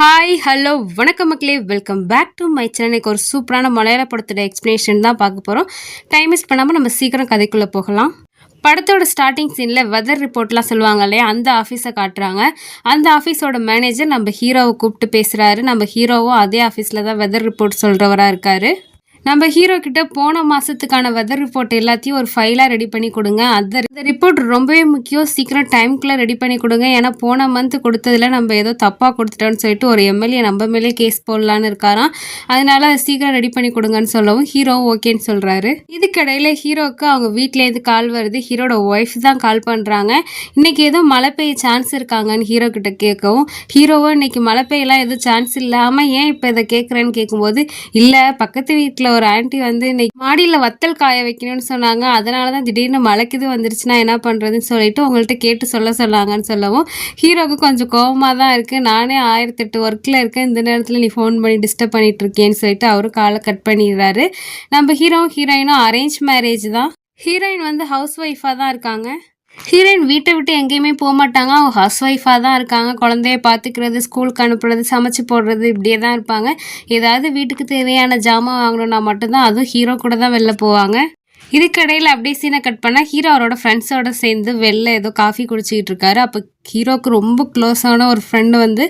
Hi hello வணக்கம் மக்களே. Welcome back to my சேனலுக்கு ஒரு சூப்பரான மலையாள படத்தோட எக்ஸ்ப்ளனேஷன் தான் பார்க்க போகிறோம் டைம் வேஸ்ட் பண்ணாமல் நம்ம சீக்கிரம் கதைக்குள்ளே போகலாம். படத்தோட ஸ்டார்டிங் சீனில் வெதர் ரிப்போர்ட்லாம் சொல்லுவாங்க இல்லையா? அந்த ஆஃபீஸை காட்டுறாங்க. அந்த ஆஃபீஸோட மேனேஜர் நம்ம ஹீரோவை கூப்பிட்டு பேசுகிறாரு நம்ம ஹீரோவும் அதே ஆஃபீஸில் தான் வெதர் ரிப்போர்ட் சொல்கிறவராக இருக்காரு. நம்ம ஹீரோ கிட்ட போன மாசத்துக்கான வெதர் ரிப்போர்ட் எல்லாத்தையும் ஒரு ஃபைலாக ரெடி பண்ணி கொடுங்க. அந்த இந்த ரிப்போர்ட் ரொம்பவே முக்கியம். சீக்கிரம் டைம்குள்ளே ரெடி பண்ணி கொடுங்க. ஏன்னா போன மந்த் கொடுத்ததுல நம்ம ஏதோ தப்பாக கொடுத்துட்டோம்னு சொல்லிட்டு ஒரு எம்எல்ஏ நம்ம மேலே கேஸ் போடலான்னு இருக்காராம். அதனால சீக்கிரம் ரெடி பண்ணி கொடுங்கன்னு சொல்லவும் ஹீரோவும் ஓகேன்னு சொல்றாரு. இதுக்கிடையில் ஹீரோவுக்கு அவங்க வீட்டிலேருந்து கால் வருது. ஹீரோட ஒய்ஃப் தான் கால் பண்ணுறாங்க இன்னைக்கு ஏதோ மழை பெய்ய சான்ஸ் இருக்காங்கன்னு ஹீரோ கிட்ட கேட்கவும் ஹீரோவும் இன்னைக்கு மழை பெய்யலாம் எதுவும் சான்ஸ் இல்லாமல் ஏன் இப்போ இதை கேட்குறேன்னு கேட்கும்போது இல்லை பக்கத்து வீட்டில் ஒரு ஆன்ட்டி வந்து இன்னைக்கு மாடியில் வத்தல் காய வைக்கணும்னு சொன்னாங்க. அதனால தான் திடீர்னு மழைக்குது வந்துருச்சுன்னா என்ன பண்ணுறதுன்னு சொல்லிட்டு உங்கள்கிட்ட கேட்டு சொல்ல சொன்னாங்கன்னு சொல்லவும் ஹீரோவுக்கு கொஞ்சம் கோவமாக தான் இருக்குது நானே ஆயிரத்தெட்டு ஒர்க்கில் இருக்கேன். இந்த நேரத்தில் நீ ஃபோன் பண்ணி டிஸ்டர்ப் பண்ணிட்டு இருக்கேன்னு சொல்லிட்டு அவரும் காலை கட் பண்ணிடுறாரு. நம்ம ஹீரோவும் ஹீரோயினும் அரேஞ்ச் மேரேஜ் தான். ஹீரோயின் வந்து ஹவுஸ் ஒய்ஃபாக தான் இருக்காங்க. ஹீரோயின் வீட்டை விட்டு எங்கேயுமே போக மாட்டாங்க. அவங்க ஹவுஸ் ஒய்ஃபாக தான் இருக்காங்க. குழந்தைய பார்த்துக்கிறது ஸ்கூலுக்கு அனுப்புறது சமைச்சு போடுறது இப்படியே தான் இருப்பாங்க. ஏதாவது வீட்டுக்கு தேவையான ஜாமான் வாங்கணும்னா மட்டும்தான் அதுவும் ஹீரோ கூட தான் வெளில போவாங்க. இதுக்கடையில் அப்படியே சீனை கட் பண்ணால் ஹீரோ அவரோட ஃப்ரெண்ட்ஸோட சேர்ந்து வெளில ஏதோ காஃபி குடிச்சிக்கிட்டு இருக்காரு. அப்போ ஹீரோக்கு ரொம்ப க்ளோஸான ஒரு ஃப்ரெண்டு வந்து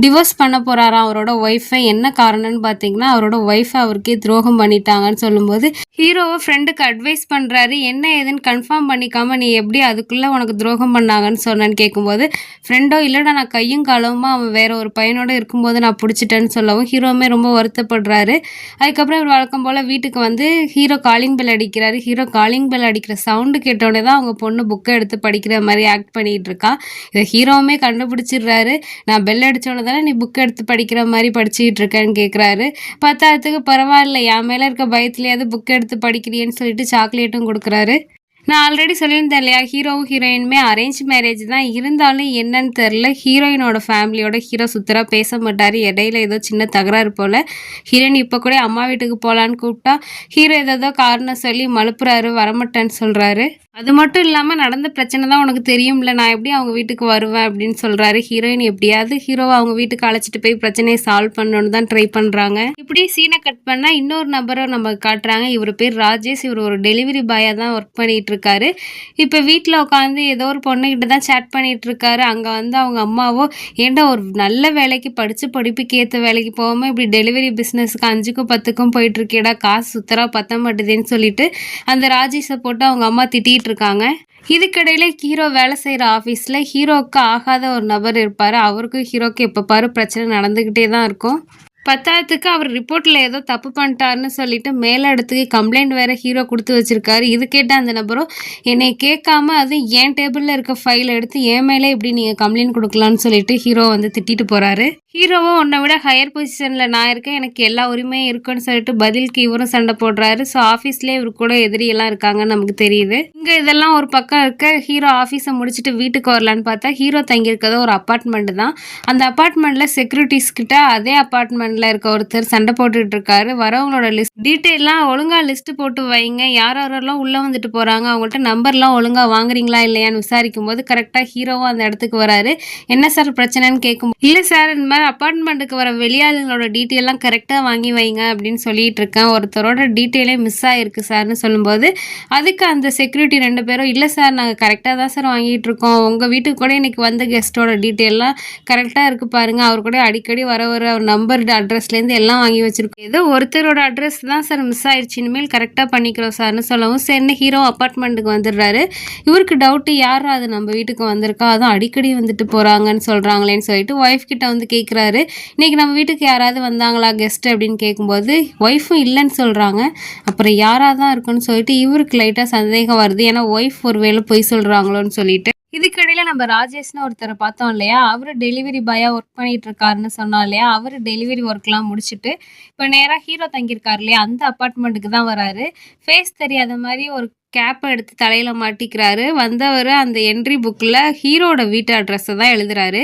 டிவோர்ஸ் பண்ண போகிறாராம் அவரோட ஒய்ஃபை என்ன காரணம்னு பார்த்தீங்கன்னா அவரோட ஒய்ஃபை அவருக்கே துரோகம் பண்ணிட்டாங்கன்னு சொல்லும்போது ஹீரோவை ஃப்ரெண்டுக்கு அட்வைஸ் பண்ணுறாரு என்ன ஏதுன்னு கன்ஃபார்ம் பண்ணிக்காம நீ எப்படி அதுக்குள்ளே உனக்கு துரோகம் பண்ணாங்கன்னு சொன்னேன்னு கேட்கும்போது ஃப்ரெண்டோ இல்லைடா நான் கையும் காலவுமா அவன் வேற ஒரு பையனோட இருக்கும்போது நான் பிடிச்சிட்டேன்னு சொல்லவும் ஹீரோவுமே ரொம்ப வருத்தப்படுறாரு. அதுக்கப்புறம் இவர் வழக்கம் போல் வீட்டுக்கு வந்து ஹீரோ காலிங் பெல் அடிக்கிறாரு. ஹீரோ காலிங் பெல் அடிக்கிற சவுண்டு கேட்டோடனே தான் அவங்க பொண்ணு புக்கை எடுத்து படிக்கிற மாதிரி ஆக்ட் பண்ணிகிட்டு இருக்கான் இதை ஹீரோவுமே கண்டுபிடிச்சிடுறாரு. நான் பெல் அடித்தோன்னு தானே நீ புக் எடுத்து படிக்கிற மாதிரி படிச்சுக்கிட்டு இருக்கேன்னு கேட்குறாரு பத்தாயிரத்துக்கு பரவாயில்ல என் மேலே இருக்க பயத்துலையாவது புக் எடுத்து படிக்கிறியேன்னு சொல்லிட்டு சாக்லேட்டும் கொடுக்குறாரு. நான் ஆல்ரெடி சொல்லியிருந்தேன் இல்லையா? ஹீரோவும் ஹீரோயினுமே அரேஞ்ச் மேரேஜ் தான். இருந்தாலும் என்னன்னு தெரில ஹீரோயினோட ஃபேமிலியோட ஹீரோ சுத்தராக பேச மாட்டார். இடையில ஏதோ சின்ன தகராறு போல். ஹீரோயின் இப்போ கூட அம்மா வீட்டுக்கு போகலான்னு கூப்பிட்டா ஹீரோ ஏதோ காரணம் சொல்லி மழுப்புறாரு வரமாட்டேன்னு சொல்கிறாரு அது மட்டும் இல்லாமல் நடந்த பிரச்சனை தான் உனக்கு தெரியும்ல. நான் எப்படி அவங்க வீட்டுக்கு வருவேன் அப்படின்னு சொல்கிறாரு ஹீரோயின் எப்படியாவது ஹீரோவை அவங்க வீட்டுக்கு அழைச்சிட்டு போய் பிரச்சனையை சால்வ் பண்ணணும்னு தான் ட்ரை பண்ணுறாங்க இப்படி சீனை கட் பண்ணால் இன்னொரு நபரை நம்ம காட்டுறாங்க. இவர் பேர் ராஜேஷ். இவர் ஒரு டெலிவரி பாயாக தான் ஒர்க் பண்ணிட்டு இருக்காரு இப்போ வீட்டில் உட்காந்து ஏதோ ஒரு பொண்ணுகிட்ட தான் சேட் பண்ணிட்டு இருக்காரு அங்கே வந்து அவங்க அம்மாவோ ஏன்டா ஒரு நல்ல வேலைக்கு படித்து படிப்புக்கு ஏற்ற வேலைக்கு போகாமல் இப்படி டெலிவரி பிஸ்னஸ்க்கு அஞ்சுக்கும் பத்துக்கும் போயிட்டு இருக்கேடா காசு சுத்தராக பத்த மாட்டேதுன்னு சொல்லிட்டு அந்த ராஜேஷை போட்டு அவங்க அம்மா திட்டிகிட்டு இருக்காங்க இதுக்கிடையில ஹீரோ வேலை செய்கிற ஆஃபீஸில் ஹீரோவுக்கு ஆகாத ஒரு நபர் இருப்பார். அவருக்கும் ஹீரோக்கு எப்போ பாரு பிரச்சனை நடந்துக்கிட்டே தான் இருக்கும். பத்தாயிரத்துக்கு அவர் ரிப்போர்ட்டில் ஏதோ தப்பு பண்ணிட்டாருன்னு சொல்லிட்டு மேலிடத்துக்கு கம்ப்ளைண்ட் வேற ஹீரோ கொடுத்து வச்சிருக்காரு. இது கேட்ட அந்த நபரும் என்னை கேட்காம அது என் டேபிளில் இருக்க ஃபைல் எடுத்து என் மேலே இப்படி நீங்கள் கம்ப்ளைண்ட் கொடுக்கலான்னு சொல்லிட்டு ஹீரோ வந்து திட்டிட்டு போறாரு. ஹீரோவும் உன்னை விட ஹையர் பொசிஷனில் நான் இருக்கேன். எனக்கு எல்லா உரிமையும் இருக்குன்னு சொல்லிட்டு பதிலுக்கு இவரும் சண்டை போடுறாரு. ஸோ ஆஃபீஸ்லேயே இவர் கூட எதிரியெல்லாம் இருக்காங்கன்னு நமக்கு தெரியுது. இங்கே இதெல்லாம் ஒரு பக்கம் இருக்க ஹீரோ ஆஃபீஸை முடிச்சுட்டு வீட்டுக்கு வரலான்னு பார்த்தா ஹீரோ தங்கியிருக்கிறது ஒரு அப்பார்ட்மெண்ட் தான். அந்த அப்பார்ட்மெண்ட்டில் செக்யூரிட்டிஸ் கிட்ட அதே அப்பார்ட்மெண்ட்டில் இருக்க ஒருத்தர் சண்டை போட்டுட்டு இருக்காரு. வரவங்களோட லிஸ்ட் டீட்டெயிலாம் ஒழுங்காக லிஸ்ட்டு போட்டு வைங்க. யார் யாரெல்லாம் உள்ளே வந்துட்டு போகிறாங்க அவங்கள்ட்ட நம்பர்லாம் ஒழுங்காக வாங்குறீங்களா இல்லையான்னு விசாரிக்கும் போது கரெக்டாக ஹீரோவும் அந்த இடத்துக்கு வராரு. என்ன சார் பிரச்சனைன்னு கேட்கும் இல்லை சார் இந்த மாதிரி அப்பார்ட்மெண்ட்டுக்கு வர வெளியாளுங்களோட டீட்டெயிலாம் கரெக்டாக வாங்கி வைங்க அப்படின்னு சொல்லிட்டு இருக்கேன். ஒருத்தரோட டீட்டெயிலே மிஸ் ஆகிருக்கு சார்னு சொல்லும்போது அதுக்கு அந்த செக்யூரிட்டி ரெண்டு பேரும் இல்லை சார் நாங்கள் கரெக்டாக தான் சார் வாங்கிட்டு இருக்கோம். உங்கள் வீட்டுக்கு கூட இன்னைக்கு வந்த கெஸ்ட்டோட டீட்டெயிலாம் கரெக்டாக இருக்கு பாருங்கள் அவர் கூட அடிக்கடி வர வர அவர் நம்பர் அட்ரஸ்லேருந்து எல்லாம் வாங்கி வச்சிருக்கோம். ஏதோ ஒருத்தரோட அட்ரஸ் தான் சார் மிஸ் ஆயிடுச்சு இனிமேல் கரெக்டாக பண்ணிக்கிறோம் சார்னு சொல்லவும் சரின்னு ஹீரோ அப்பார்ட்மெண்ட்டுக்கு வந்துடுறாரு. இவருக்கு டவுட்டு யார் அது நம்ம வீட்டுக்கு வந்திருக்கா? அதுவும் அடிக்கடி வந்துட்டு போகிறாங்கன்னு சொல்கிறாங்களேன்னு சொல்லிட்டு ஒய்ஃப் கிட்ட வந்து கேட்குறாரு. இன்னைக்கு நம்ம வீட்டுக்கு யாராவது வந்தாங்களா கெஸ்ட் அப்படின்னு கேட்கும்போது ஒய்ஃபும் இல்லைன்னு சொல்கிறாங்க அப்புறம் யாராக தான் இருக்குன்னு சொல்லிட்டு இவருக்கு லைட்டாக சந்தேகம் வருது. ஏன்னா ஒய்ஃப் ஒரு வேலை பொய் சொல்கிறாங்களோன்னு சொல்லிட்டு. இதுக்கிடையில நம்ம ராஜேஷ்னு ஒருத்தரை பார்த்தோம் இல்லையா? அவர் டெலிவரி பாயாக ஒர்க் பண்ணிட்டு இருக்காருன்னு சொன்னோம் இல்லையா? அவர் டெலிவரி ஒர்க்லாம் முடிச்சுட்டு இப்போ நேராக ஹீரோ தங்கியிருக்காரு இல்லையா? அந்த அப்பார்ட்மெண்ட்டுக்கு தான் வராரு. ஃபேஸ் தெரியாத மாதிரி ஒரு கேப்பை எடுத்து தலையில் மாட்டிக்கிறாரு. வந்தவர் அந்த என்ட்ரி புக்கில் ஹீரோட வீட்டு அட்ரஸை தான் எழுதுறாரு.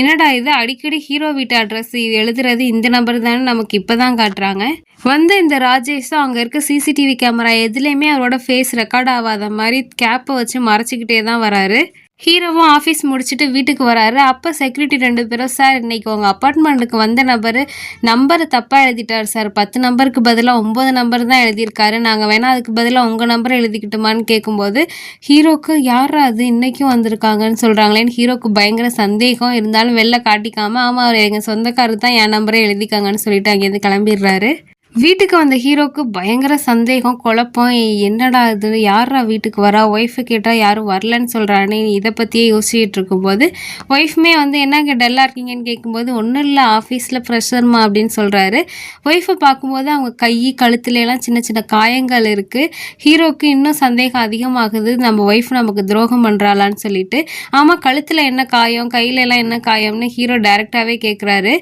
என்னடா இது? அடிக்கடி ஹீரோ வீட்டு அட்ரஸ் எழுதுறது இந்த நம்பர் தானே நமக்கு இப்போ தான் காட்டுறாங்க. வந்து இந்த ராஜேஷும் அங்கே இருக்க சிசிடிவி கேமரா எதுலேயுமே அவரோட ஃபேஸ் ரெக்கார்ட் ஆகாத மாதிரி கேப்பை வச்சு மறைச்சிக்கிட்டே தான் வராரு. ஹீரோவும் ஆஃபீஸ் முடிச்சுட்டு வீட்டுக்கு வராரு. அப்போ செக்யூரிட்டி ரெண்டு பேரும் சார் இன்னைக்கு உங்கள் அப்பார்ட்மெண்ட்டுக்கு வந்த நபர் நம்பரை தப்பாக எழுதிட்டார் சார். பத்து நம்பருக்கு பதிலாக ஒம்பது நம்பர் தான் எழுதியிருக்காரு. நாங்கள் வேணால் அதுக்கு பதிலாக உங்கள் நம்பரை எழுதிக்கிட்டுமான்னு கேட்கும்போது ஹீரோக்கு யார் அது? இன்றைக்கும் வந்திருக்காங்கன்னு சொல்கிறாங்களேன்னு ஹீரோக்கு பயங்கர சந்தேகம். இருந்தாலும் வெளில காட்டிக்காமல் ஆமாம் அவர் எங்கள் சொந்தக்காரர் தான் என் நம்பரே எழுதிக்காங்கன்னு சொல்லிட்டு அங்கேருந்து கிளம்பிடுறாரு. வீட்டுக்கு வந்த ஹீரோக்கு பயங்கர சந்தேகம் குழப்பம். என்னடா இது? யாரா வீட்டுக்கு வரா? ஒய்ஃபு கேட்டால் யாரும் வரலன்னு சொல்கிறானே இதை பற்றியே யோசிச்சுட்டு இருக்கும்போது ஒய்ஃப்மே வந்து என்னங்க டல்லாக இருக்கீங்கன்னு கேட்கும்போது ஒன்றும் இல்லை ஆஃபீஸில் ப்ரெஷர்மா அப்படின்னு சொல்கிறாரு ஒய்ஃபை பார்க்கும்போது அவங்க கை கழுத்துல எல்லாம் சின்ன சின்ன காயங்கள் இருக்குது ஹீரோக்கு இன்னும் சந்தேகம் அதிகமாகுது. நம்ம ஒய்ஃப் நமக்கு துரோகம் பண்ணுறாளான்னு சொல்லிட்டு ஆமாம் கழுத்தில் என்ன காயம்? கையிலலாம் என்ன காயம்னு ஹீரோ டைரெக்டாகவே கேட்குறாரு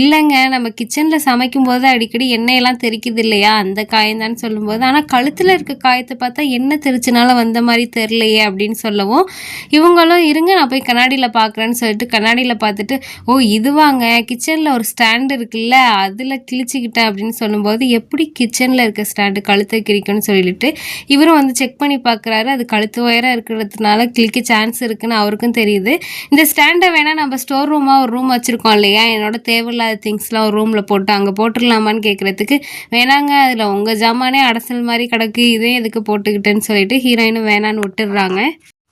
இல்லைங்க நம்ம கிச்சனில் சமைக்கும் போது அடிக்கடி எண்ணெயெல்லாம் தெரிக்குது இல்லையா அந்த காயந்தான்னு சொல்லும்போது. ஆனால் கழுத்தில் இருக்க காயத்தை பார்த்தா என்ன தெரிச்சனால வந்த மாதிரி தெரிலையே அப்படின்னு சொல்லவும் இவங்களும் இருங்க நான் போய் கண்ணாடியில் பார்க்குறேன்னு சொல்லிட்டு கண்ணாடியில் பார்த்துட்டு ஓ இதுவாங்க. கிச்சனில் ஒரு ஸ்டாண்டு இருக்குல்ல அதில் கிழிச்சிக்கிட்டேன் அப்படின்னு சொல்லும்போது எப்படி கிச்சனில் இருக்க ஸ்டாண்டு கழுத்தை கிழிக்கும்னு சொல்லிட்டு? இவரும் வந்து செக் பண்ணி பார்க்குறாரு அது கழுத்து உயரம் இருக்கிறதுனால கிழிக்க சான்ஸ் இருக்குன்னு அவருக்கும் தெரியுது. இந்த ஸ்டாண்டை வேணால் நம்ம ஸ்டோர் ரூமாக ஒரு ரூம் வச்சுருக்கோம் இல்லையா? என்னோட தேவையில்லாத திங்ஸ்லாம் ஒரு ரூமில் போட்டு அங்கே போட்டுடலாமான்னு கேட்குறதுக்கு வேணாங்க அதில் உங்கள் ஜாமானே அடசல் மாதிரி கிடக்கு இதே எதுக்கு போட்டுக்கிட்டேன்னு சொல்லிட்டு ஹீரோயினும் வேணான்னு விட்டுடுறாங்க.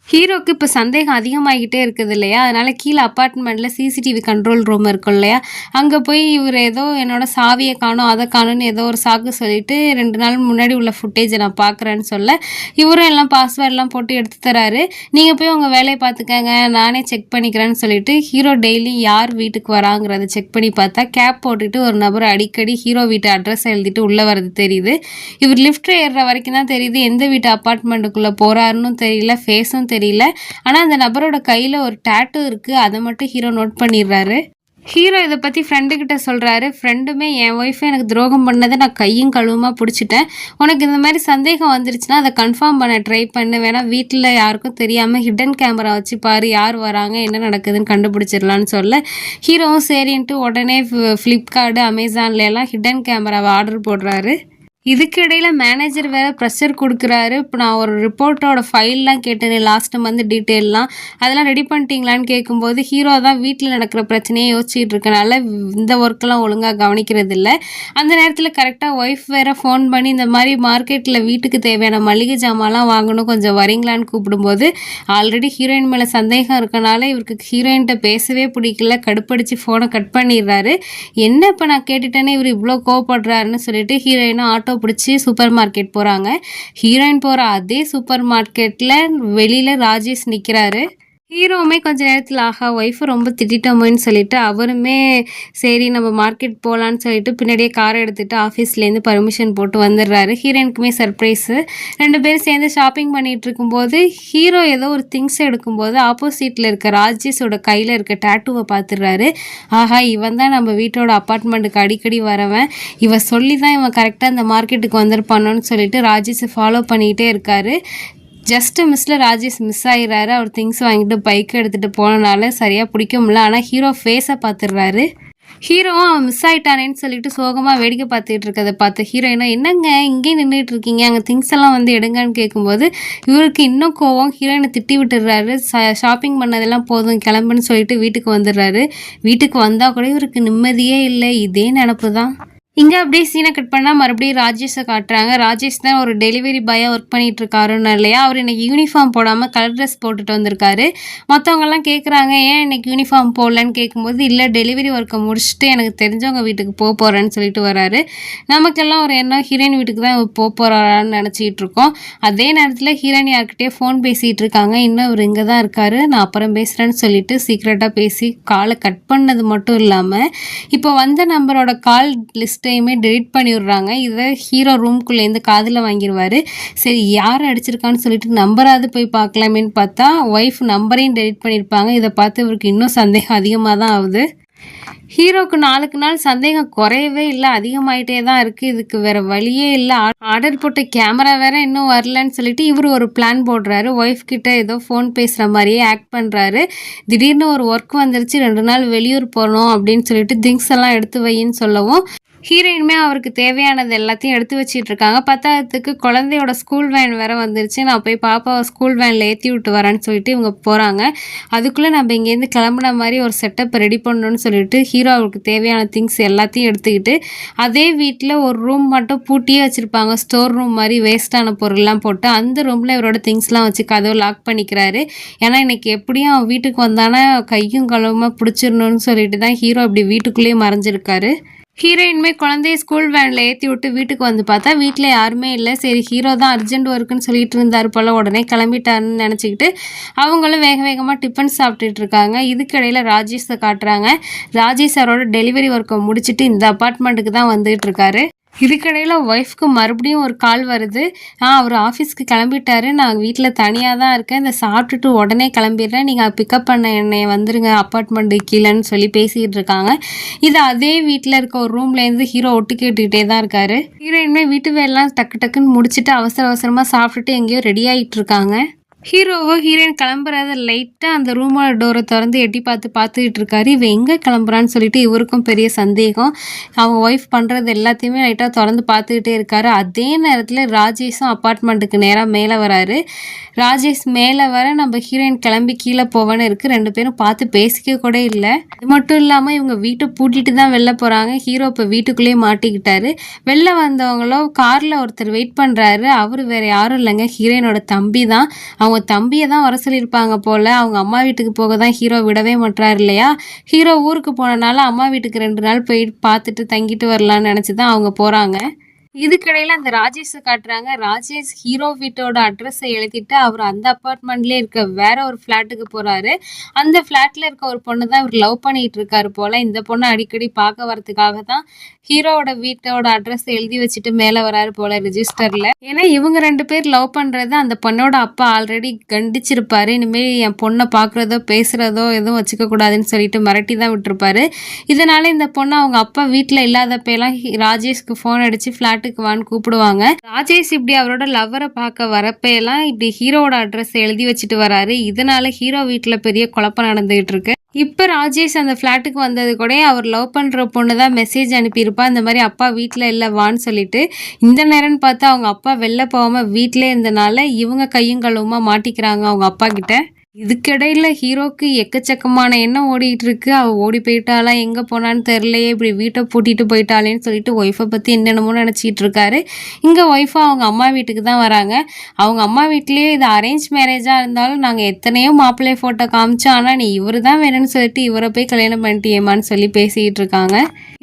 ஹீரோக்கு இப்போ சந்தேகம் அதிகமாகிட்டே இருக்குது இல்லையா? அதனால் கீழே அப்பார்ட்மெண்ட்டில் சிசிடிவி கண்ட்ரோல் ரூம் இருக்கும் இல்லையா? அங்கே போய் இவர் ஏதோ என்னோட சாவியை காணும் அதை காணும்னு ஏதோ ஒரு சாக்கு சொல்லிட்டு ரெண்டு நாள் முன்னாடி உள்ள ஃபுட்டேஜை நான் பார்க்குறேன்னு சொல்ல இவரும் எல்லாம் பாஸ்வேர்ட்லாம் போட்டு எடுத்து தராரு. நீங்கள் போய் உங்கள் வேலையை பார்த்துக்கங்க நானே செக் பண்ணிக்கிறேன்னு சொல்லிட்டு ஹீரோ டெய்லி யார் வீட்டுக்கு வராங்கிறத செக் பண்ணி பார்த்தா கேப் போட்டுட்டு ஒரு நபர் அடிக்கடி ஹீரோ வீட்டு அட்ரஸ் எழுதிட்டு உள்ளே வர்றது தெரியுது. இவர் லிஃப்ட் ஏறுற வரைக்கும் தான் தெரியுது எந்த வீட்டு அப்பார்ட்மெண்ட்டுக்குள்ளே போகிறாருன்னு தெரியல ஃபேஸும் தெரியல. ஆனால் அந்த நபரோட கையில் ஒரு டேட்டு இருக்குது அதை மட்டும் ஹீரோ நோட் பண்ணிடுறாரு. ஹீரோ இதை பற்றி ஃப்ரெண்டுக்கிட்ட சொல்கிறாரு ஃப்ரெண்டுமே என் ஒய்ஃபை எனக்கு துரோகம் பண்ணதை நான் கையும் கழுவுமா பிடிச்சிட்டேன். உனக்கு இந்த மாதிரி சந்தேகம் வந்துருச்சுன்னா அதை கன்ஃபார்ம் பண்ண ட்ரை பண்ணு. வேணா வீட்டில் யாருக்கும் தெரியாமல் ஹிடன் கேமரா வச்சு பாரு. யார் வராங்க? என்ன நடக்குதுன்னு கண்டுபிடிச்சிடலான்னு சொல்ல ஹீரோவும் சரின்ட்டு உடனே ஃப்ளிப்கார்டு அமேசான்ல எல்லாம் ஹிடன் கேமராவை ஆர்டர் போடுறாரு. இதுக்கு இடையில மேனேஜர் வேற ப்ரெஷர் கொடுக்குறாரு. இப்போ நான் ஒரு ரிப்போர்ட்டோட ஃபைல்லாம் கேட்டேன் லாஸ்ட் மந்த் டீட்டெயிலாம் அதெல்லாம் ரெடி பண்ணிட்டீங்களான்னு கேட்கும்போது ஹீரோ தான் வீட்டில் நடக்கிற பிரச்சனையை யோசிச்சுட்டு இருக்கனால இந்த ஒர்க்கெல்லாம் ஒழுங்காக கவனிக்கிறது இல்லை அந்த நேரத்தில் கரெக்டாக ஒய்ஃப் வேற ஃபோன் பண்ணி இந்த மாதிரி மார்க்கெட்டில் வீட்டுக்கு தேவையான மளிகை ஜாமான்லாம் வாங்கணும் கொஞ்சம் வரீங்களான்னு கூப்பிடும்போது ஆல்ரெடி ஹீரோயின் மேலே சந்தேகம் இருக்கனால இவருக்கு ஹீரோயின்கிட்ட பேசவே பிடிக்கல. கடுப்படிச்சு ஃபோனை கட் பண்ணிடுறாரு. என்ன இப்போ நான் கேட்டுட்டேனே இவர் இவ்வளோ கோவப்படுறாருன்னு சொல்லிட்டு ஹீரோயினும் ஆட்டோ பிடிச்சி சூப்பர் மார்க்கெட் போகிறாங்க ஹீரோயின் போகிற அதே சூப்பர் மார்க்கெட்டில் வெளியில் ராஜேஷ் நிற்கிறாரு ஹீரோவுமே கொஞ்ச நேரத்தில் ஆஹா ஒய்ஃபை ரொம்ப திட்டிட்டோமோன்னு சொல்லிட்டு அவருமே சரி நம்ம மார்க்கெட் போகலான்னு சொல்லிட்டு பின்னாடியே காரை எடுத்துகிட்டு ஆஃபீஸ்லேருந்து பர்மிஷன் போட்டு வந்துடுறாரு. ஹீரோயினுக்குமே சர்ப்ரைஸு ரெண்டு பேரும் சேர்ந்து ஷாப்பிங் பண்ணிகிட்டு இருக்கும்போது ஹீரோ ஏதோ ஒரு திங்ஸ் எடுக்கும்போது ஆப்போசிட்டில் இருக்க ராஜேஷோட கையில் இருக்க டேட்டூவை பார்த்துடுறாரு ஆஹா இவன் தான் நம்ம வீட்டோட அப்பார்ட்மெண்ட்டுக்கு அடிக்கடி வரவன். இவன் சொல்லி தான் இவன் கரெக்டாக இந்த மார்க்கெட்டுக்கு வந்திருப்பானோன்னு சொல்லிட்டு ராஜேஷை ஃபாலோ பண்ணிக்கிட்டே இருக்காரு. ஜஸ்ட் மிஸ்ல ராஜேஷ் மிஸ் ஆயிடுறாரு அவர் திங்ஸ் வாங்கிட்டு பைக் எடுத்துகிட்டு போனனால சரியாக பிடிக்க முடியல. ஆனால் ஹீரோ ஃபேஸை பார்த்துடுறாரு ஹீரோவும் அவன் மிஸ் ஆயிட்டானேன்னு சொல்லிட்டு சோகமாக வேடிக்கை பார்த்துட்டு இருக்கிறத பார்த்து ஹீரோயினா என்னங்க? இங்கேயே நின்றுட்டு இருக்கீங்க. அங்கே திங்ஸ் எல்லாம் வந்து எடுங்கன்னு கேட்கும்போது இவருக்கு இன்னும் கோவம். ஹீரோயினை திட்டி விட்டுடுறாரு ஷாப்பிங் பண்ணதெல்லாம் போதும். கிளம்புன்னு சொல்லிட்டு வீட்டுக்கு வந்துடுறாரு. வீட்டுக்கு வந்தால் கூட இவருக்கு நிம்மதியே இல்லை. இதே நினப்பு தான். இங்கே அப்படியே சீனை கட் பண்ணால் மறுபடியும் ராஜேஷை காட்டுறாங்க. ராஜேஷ் தான் ஒரு டெலிவரி பாயாக ஒர்க் பண்ணிட்டு இருக்காருன்னு இல்லையா? அவர் இன்னைக்கு யூனிஃபார்ம் போடாமல் கலர் ட்ரெஸ் போட்டுட்டு வந்திருக்காரு. மற்றவங்கெல்லாம் கேட்குறாங்க ஏன் இன்னைக்கு யூனிஃபார்ம் போடலன்னு? கேட்கும்போது இல்லை டெலிவரி ஒர்க்கை முடிச்சுட்டு எனக்கு தெரிஞ்சவங்க வீட்டுக்கு போக போகிறேன்னு சொல்லிட்டு வராரு. நமக்கெல்லாம் ஒரு எண்ணம் ஹீரோயின் வீட்டுக்கு தான் போக போகிறாரான்னு நினச்சிக்கிட்டு இருக்கோம். அதே நேரத்தில் ஹீரோயின் யார்கிட்டே ஃபோன் பேசிகிட்டு இருக்காங்க. இன்னும் அவர் இங்கே தான் இருக்காரு. நான் அப்புறம் பேசுகிறேன்னு சொல்லிட்டு சீக்ரெட்டாக பேசி காலை கட் பண்ணது மட்டும் இல்லாமல் இப்போ வந்த நம்பரோட கால் லிஸ்ட் டைமே டெலிட் பண்ணி விடுறாங்க இதை ஹீரோ ரூம்குள்ளேருந்து காதில் வாங்கிடுவார் சரி யார் அடிச்சிருக்கான்னு சொல்லிட்டு நம்பராது போய் பார்க்கலாமேன்னு பார்த்தா ஒய்ஃப் நம்பரையும் டெலிட் பண்ணியிருப்பாங்க இதை பார்த்து இவருக்கு இன்னும் சந்தேகம் அதிகமாக தான் ஆகுது. ஹீரோக்கு நாளுக்கு நாள் சந்தேகம் குறையவே இல்லை. அதிகமாயிட்டே தான் இருக்குது இதுக்கு வேறு வழியே இல்லை. ஆர்டர் போட்ட கேமரா வேற இன்னும் வரலன்னு சொல்லிட்டு இவர் ஒரு பிளான் போடுறாரு. ஒய்ஃப் கிட்ட ஏதோ ஃபோன் பேசுகிற மாதிரியே ஆக்ட் பண்ணுறாரு திடீர்னு ஒரு ஒர்க் வந்துருச்சு. ரெண்டு நாள் வெளியூர் போகணும் அப்படின்னு சொல்லிட்டு திங்ஸ் எல்லாம் எடுத்து வையின்னு சொல்லவும் ஹீரோயினுமே அவருக்கு தேவையானது எல்லாத்தையும் எடுத்து வச்சிட்டு இருக்காங்க பத்தாயிரத்துக்கு குழந்தையோட ஸ்கூல் வேன் வேற வந்துருச்சு. நான் போய் பாப்பாவை ஸ்கூல் வேனில் ஏற்றி விட்டு வரேன்னு சொல்லிட்டு இவங்க போகிறாங்க அதுக்குள்ளே நம்ம இங்கேருந்து கிளம்புன மாதிரி ஒரு செட்டப் ரெடி பண்ணணும்னு சொல்லிட்டு ஹீரோ அவருக்கு தேவையான திங்ஸ் எல்லாத்தையும் எடுத்துக்கிட்டு அதே வீட்டில் ஒரு ரூம் மட்டும் பூட்டியே வச்சுருப்பாங்க. ஸ்டோர் ரூம் மாதிரி வேஸ்ட்டான பொருள்லாம் போட்டு அந்த ரூமில் இவரோட திங்ஸ்லாம் வச்சு கதவை லாக் பண்ணிக்கிறாரு. ஏன்னா இன்னைக்கு எப்படியும் அவன் வீட்டுக்கு வந்தானா கையும் கழுவுமா பிடிச்சிடணும்னு சொல்லிட்டு தான் ஹீரோ இப்படி வீட்டுக்குள்ளேயே மறைஞ்சிருக்காரு. ஹீரோயின்மே குழந்தைய ஸ்கூல் வேனில் ஏற்றி விட்டு வீட்டுக்கு வந்து பார்த்தா வீட்டில் யாருமே இல்லை. சரி ஹீரோ தான் அர்ஜென்ட் ஒர்க்குன்னு சொல்லிட்டு இருந்தார் போல் உடனே கிளம்பிட்டாருன்னு நினச்சிக்கிட்டு அவங்களும் வேக வேகமாக டிஃபன் சாப்பிட்டுட்டு இருக்காங்க. இதுக்கிடையில் ராஜேஷை காட்டுறாங்க. ராஜேஷ் சாரோட டெலிவரி ஒர்க்கை முடிச்சுட்டு இந்த அப்பார்ட்மெண்ட்டுக்கு தான் வந்துகிட்டு இருக்காரு. இதுக்கிடையில் ஒய்ஃப்க்கு மறுபடியும் ஒரு கால் வருது. ஆ அவர் ஆஃபீஸ்க்கு கிளம்பிட்டாரு. நான் வீட்டில் தனியாக தான் இருக்கேன். இந்த சாப்பிட்டுட்டு உடனே கிளம்பிடுறேன். நீங்கள் பிக்கப் பண்ண என்னை வந்துருங்க. அப்பார்ட்மெண்ட்டு கீழேன்னு சொல்லி பேசிக்கிட்டு இருக்காங்க. இது அதே வீட்டில் இருக்க ஒரு ரூம்லேருந்து ஹீரோ ஒட்டு கேட்டுக்கிட்டே தான் இருக்காரு. ஹீரோயின்மே வீட்டு வேலைலாம் டக்கு டக்குன்னு முடிச்சுட்டு அவசர அவசரமாக சாப்பிட்டுட்டு எங்கேயோ ரெடி ஆகிட்டு இருக்காங்க. ஹீரோவோ ஹீரோயின் கிளம்புறத லைட்டாக அந்த ரூமோட டோரை திறந்து எட்டி பார்த்து பார்த்துக்கிட்டு இருக்காரு. இவன் எங்கே கிளம்புறான்னு சொல்லிட்டு இவருக்கும் பெரிய சந்தேகம். அவங்க ஒய்ஃப் பண்ணுறது எல்லாத்தையுமே லைட்டாக திறந்து பார்த்துக்கிட்டே இருக்காரு. அதே நேரத்தில் ராஜேஷும் அப்பார்ட்மெண்ட்டுக்கு நேராக மேலே வராரு. ராஜேஷ் மேலே வர நம்ம ஹீரோயின் கிளம்பி கீழே போவேன்னு இருக்குது ரெண்டு பேரும் பார்த்து பேசிக்க கூட இல்லை. அது மட்டும் இல்லாமல் இவங்க வீட்டை பூட்டிட்டு தான் வெளில போகிறாங்க ஹீரோ இப்போ வீட்டுக்குள்ளேயே மாட்டிக்கிட்டாரு. வெளில வந்தவங்களோ காரில் ஒருத்தர் வெயிட் பண்ணுறாரு அவர் வேறு யாரும் இல்லைங்க. ஹீரோயினோட தம்பி தான். அவங்க தம்பியை தான் வர சொல்லியிருப்பாங்க போல். அவங்க அம்மா வீட்டுக்கு போக தான் ஹீரோ விடவே மாட்டார் இல்லையா? ஹீரோ ஊருக்கு போனனால அம்மா வீட்டுக்கு ரெண்டு நாள் போய் பார்த்துட்டு தங்கிட்டு வரலான்னு நினச்சி தான் அவங்க போகிறாங்க இதுக்கிடையில் அந்த ராஜேஷை காட்டுறாங்க. ராஜேஷ் ஹீரோ வீட்டோட அட்ரஸை எழுதிட்டு அவர் அந்த அப்பார்ட்மெண்ட்லேயே இருக்க வேற ஒரு ஃப்ளாட்டுக்கு போகிறாரு அந்த ஃப்ளாட்டில் இருக்க ஒரு பொண்ணு தான் இவர் லவ் பண்ணிட்டு இருக்காரு போல். இந்த பொண்ணை அடிக்கடி பார்க்க வரதுக்காக தான் ஹீரோவோட வீட்டோட அட்ரஸ் எழுதி வச்சுட்டு மேலே வராரு போல ரிஜிஸ்டரில் ஏன்னா இவங்க ரெண்டு பேர் லவ் பண்ணுறது அந்த பொண்ணோட அப்பா ஆல்ரெடி கண்டிச்சிருப்பாரு. இனிமேல் என் பொண்ணை பார்க்குறதோ பேசுகிறதோ எதுவும் வச்சுக்க கூடாதுன்னு சொல்லிட்டு மிரட்டி தான் விட்டுருப்பாரு. இதனால இந்த பொண்ணு அவங்க அப்பா வீட்டில் இல்லாதப்பெல்லாம் ராஜேஷ்க்கு ஃபோன் அடிச்சு ஃப்ளாட்டுக்கு வான்னு கூப்பிடுவாங்க. ராஜேஷ் இப்படி அவரோட லவ்வரை பார்க்க வரப்பெல்லாம் இப்படி ஹீரோவோட அட்ரஸ் எழுதி வச்சுட்டு வராரு. இதனால ஹீரோ வீட்டில் பெரிய குழப்பம் நடந்துகிட்டு இருக்கு. இப்போ ராஜேஷ் அந்த ஃப்ளாட்டுக்கு வந்தது கூட அவர் லவ் பண்ணுற பொண்ணு தான் மெசேஜ் அனுப்பியிருப்பா. இந்த மாதிரி அப்பா வீட்டில் இல்லை வான்னு சொல்லிட்டு இந்த நேரம்னு பார்த்தா அவங்க அப்பா வெளில போகாமல் வீட்டிலே இருந்தனால இவங்க கையும் கழுவுமா மாட்டிக்கிறாங்க அவங்க அப்பா கிட்ட. இதுக்கிடையில் ஹீரோக்கு எக்கச்சக்கமான எண்ணம் ஓடிட்டு இருக்கு அவள் ஓடி போயிட்டாளா? எங்கே போனான்னு தெரிலையே இப்படி வீட்டை பூட்டிட்டு போயிட்டாளேன்னு சொல்லிட்டு ஒய்ஃபை பற்றி என்னென்னமோ நினச்சிட்டு இருக்காரு இங்கே ஒய்ஃபா அவங்க அம்மா வீட்டுக்கு தான் வராங்க. அவங்க அம்மா வீட்லேயே இது அரேஞ்ச் மேரேஜாக இருந்தாலும் நாங்கள் எத்தனையோ மாப்பிள்ளை ஃபோட்டோ காமிச்சோம் ஆனால் நீ இவர் தான் வேணும்னு சொல்லிட்டு இவரை போய் கல்யாணம் பண்ணிட்டியேமான்னு சொல்லி பேசிக்கிட்டு இருக்காங்க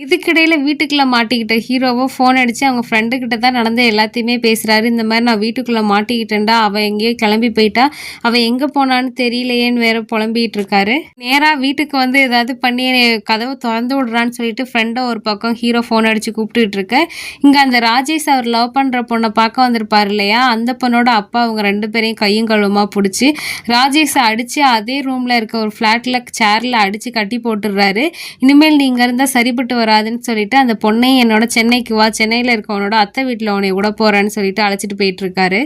இதுக்கிடையில் வீட்டுக்குள்ளே மாட்டிக்கிட்ட ஹீரோவோ ஃபோன் அடித்து அவங்க ஃப்ரெண்டுக்கிட்ட தான் நடந்த எல்லாத்தையுமே பேசுகிறாரு இந்த மாதிரி நான் வீட்டுக்குள்ளே மாட்டிக்கிட்டேன்டா. அவள் எங்கேயோ கிளம்பி போயிட்டா. அவள் எங்கே போனான்னு தெரியலையேன்னு வேற புலம்பிட்டு இருக்காரு நேராக வீட்டுக்கு வந்து ஏதாவது பண்ணி கதவை திறந்து விடுறான்னு சொல்லிட்டு ஃப்ரெண்டை ஒரு பக்கம் ஹீரோ ஃபோன் அடித்து கூப்பிட்டுட்டு இருக்க இங்கே அந்த ராஜேஷ் அவர் லவ் பண்ணுற பொண்ணை பார்க்க வந்திருப்பார் இல்லையா? அந்த பொண்ணோட அப்பா அவங்க ரெண்டு பேரையும் கையும் கழுவமாக பிடிச்சி ராஜேஷை அடித்து அதே ரூமில் இருக்க ஒரு ஃப்ளாட்டில் சேரில் அடித்து கட்டி போட்டுடுறாரு. இனிமேல் நீ இருந்தால் சரிப்பட்டு வராதுன்னு சொல்லிட்டு அந்த பொண்ணையும் என்னோட சென்னைக்கு வா சென்னையில் இருக்கவனோட அத்தை வீட்டில் உன்னை விட போகிறேன்னு சொல்லிட்டு அழைச்சிட்டு போயிட்டு இருக்காரு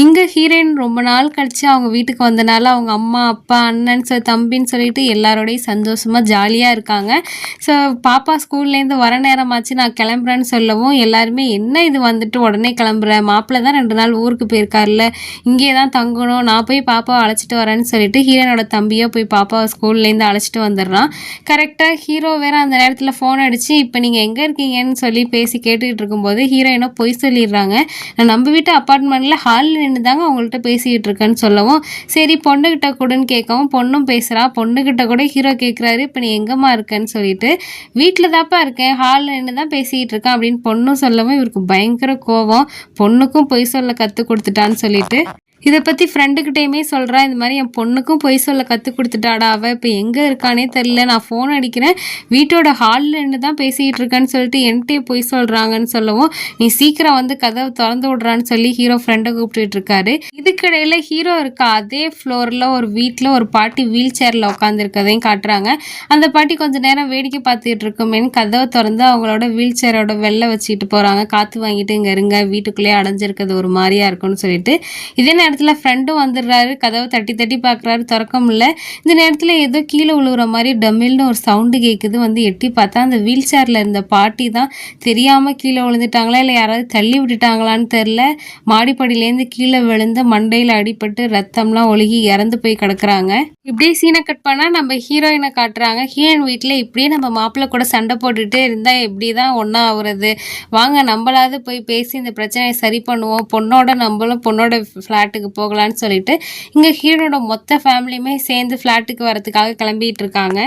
இங்கே ஹீரோயின் ரொம்ப நாள் கழித்து அவங்க வீட்டுக்கு வந்தனால அவங்க அம்மா அப்பா அண்ணன் சார் தம்பின்னு சொல்லிட்டு எல்லாரோடையும் சந்தோஷமாக ஜாலியாக இருக்காங்க. ஸோ பாப்பா ஸ்கூல்லேருந்து வர நேரமாச்சு நான் கிளம்புறேன்னு சொல்லவும் எல்லாருமே என்ன இது வந்துட்டு உடனே கிளம்புற? மாப்பிள்ளை தான் ரெண்டு நாள் ஊருக்கு போயிருக்காருல்ல இங்கே தான் தங்கணும். நான் போய் பாப்பாவை அழைச்சிட்டு வரேன்னு சொல்லிட்டு ஹீரோனோட தம்பியோ போய் பாப்பாவை ஸ்கூல்லேருந்து அழைச்சிட்டு வந்துடுறான். கரெக்டாக ஹீரோ வேற அந்த நேரத்தில் ஃபோன் அடித்து இப்போ நீங்கள் எங்கே இருக்கீங்கன்னு சொல்லி பேசி கேட்டுக்கிட்டு இருக்கும்போது ஹீரோயினோ பொய் சொல்லிடுறாங்க. நான் நம்ம வீட்டு அப்பார்ட்மெண்ட்டில் ஹாலில் நின்று தாங்க அவங்கள்ட்ட பேசிக்கிட்டு இருக்கேன்னு சொல்லவும். சரி பொண்ணுக்கிட்ட கூடன்னு கேட்கவும் பொண்ணும் பேசுகிறா பொண்ணுக்கிட்ட கூட ஹீரோ கேட்குறாரு இப்போ நீ எங்கம்மா இருக்கேன்னு சொல்லிட்டு வீட்டில் தாப்பா இருக்கேன். ஹாலில் நின்று தான் பேசிக்கிட்டு இருக்கேன் அப்படின்னு பொண்ணும் சொல்லவும் இவருக்கு பயங்கர கோவம். பொண்ணுக்கும் பொய் சொல்ல கற்றுக் கொடுத்துட்டான்னு சொல்லிட்டு இதை பற்றி ஃப்ரெண்டுக்கிட்டேயுமே சொல்கிறா இந்த மாதிரி என் பொண்ணுக்கும் பொய் சொல்ல கற்றுக் கொடுத்துட்டாடா அவள் இப்போ எங்கே இருக்கானே தெரில நான் ஃபோன் அடிக்கிறேன். வீட்டோட ஹாலில் நின்று தான் பேசிக்கிட்டு இருக்கேன்னு சொல்லிட்டு என்கிட்டயே பொய் சொல்கிறாங்கன்னு சொல்லவும் நீ சீக்கிரம் வந்து கதவை திறந்து விட்றான்னு சொல்லி ஹீரோ ஃப்ரெண்டை கூப்பிட்டுட்டு இருக்காரு. இதுக்கிடையில் ஹீரோ இருக்க? அதே ஃப்ளோரில் ஒரு வீட்டில் ஒரு பாட்டி வீல் சேரில் உட்காந்துருக்கதையும் காட்டுறாங்க. அந்த பாட்டி கொஞ்சம் நேரம் வேடிக்கை பார்த்துட்டு இருக்குமேன்னு கதவை திறந்து அவங்களோட வீல் சேரோட வெளில வச்சுக்கிட்டு போகிறாங்க காற்று வாங்கிட்டு இங்கே இருங்க. வீட்டுக்குள்ளேயே அடைஞ்சிருக்கிறது ஒரு மாதிரியா இருக்கும்னு சொல்லிட்டு. இதே நேரம் நேரத்தில் ஃப்ரெண்டும் வந்துடுறாரு. கதவை தட்டி தட்டி பார்க்குறாரு. திறக்க முடியல இந்த நேரத்தில் ஏதோ கீழே விழுகிற மாதிரி டம்மில்னு ஒரு சவுண்டு கேட்குது வந்து எட்டி பார்த்தா அந்த வீல் சேரில் இருந்த பாட்டி தான் தெரியாமல் கீழே விழுந்துட்டாங்களா? இல்லை யாராவது தள்ளி விட்டுட்டாங்களான்னு தெரில மாடிப்படியிலேருந்து கீழே விழுந்து மண்டையில் அடிபட்டு ரத்தம்லாம் ஒழுகி இறந்து போய் கிடக்குறாங்க. இப்படியே சீனை கட் பண்ணால் நம்ம ஹீரோயினை காட்டுறாங்க. ஹீரோயின் வீட்டில் இப்படியே நம்ம மாப்பிள்ளை கூட சண்டை போட்டுகிட்டே இருந்தால் எப்படி தான் ஒன்றா ஆகுறது வாங்க நம்மளாவது போய் பேசி இந்த பிரச்சனையை சரி பண்ணுவோம். பொண்ணோட நம்மளும் பொண்ணோட ஃப்ளாட்டுக்கு போகலான்னு சொல்லிட்டு இங்கே ஹீரோட மொத்த ஃபேமிலியுமே சேர்ந்து ஃப்ளாட்டுக்கு வரதுக்காக கிளம்பிட்டு இருக்காங்க.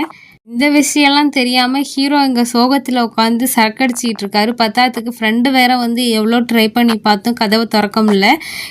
இந்த விஷயம்லாம் தெரியாமல் ஹீரோ இங்கே சோகத்தில் உட்காந்து சரக்கடிச்சிக்கிட்டு இருக்காரு. பத்தாத்துக்கு ஃப்ரெண்டு வேற வந்து எவ்வளோ ட்ரை பண்ணி பார்த்தும் கதவை திறக்க முடியல.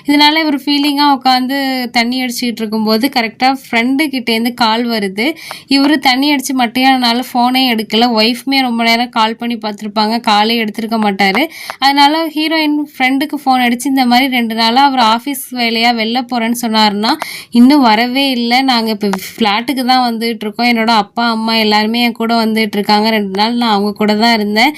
இதனால இவர் ஃபீலிங்காக உட்காந்து தண்ணி அடிச்சுக்கிட்டு இருக்கும்போது கரெக்டாக ஃப்ரெண்டு கிட்டேருந்து கால் வருது. இவர் தண்ணி அடித்து மட்டையானால ஃபோனே எடுக்கலை. ஒய்ஃப்மே ரொம்ப நேரம் கால் பண்ணி பார்த்துருப்பாங்க. காலே எடுத்திருக்க மாட்டார். அதனால் ஹீரோயின் ஃப்ரெண்டுக்கு ஃபோன் அடித்து இந்த மாதிரி ரெண்டு நாளாக அவர் ஆஃபீஸ் வேலையாக வெளில போகிறேன்னு சொன்னார்னா இன்னும் வரவே இல்லை. நாங்கள் இப்போ ஃப்ளாட்டுக்கு தான் வந்துகிட்ருக்கோம் என்னோடய என்னோட அப்பா அம்மா எல்லாருமே என் கூட வந்துட்டு இருக்காங்க ரெண்டு நாள் நான் அவங்க கூட தான் இருந்தேன்.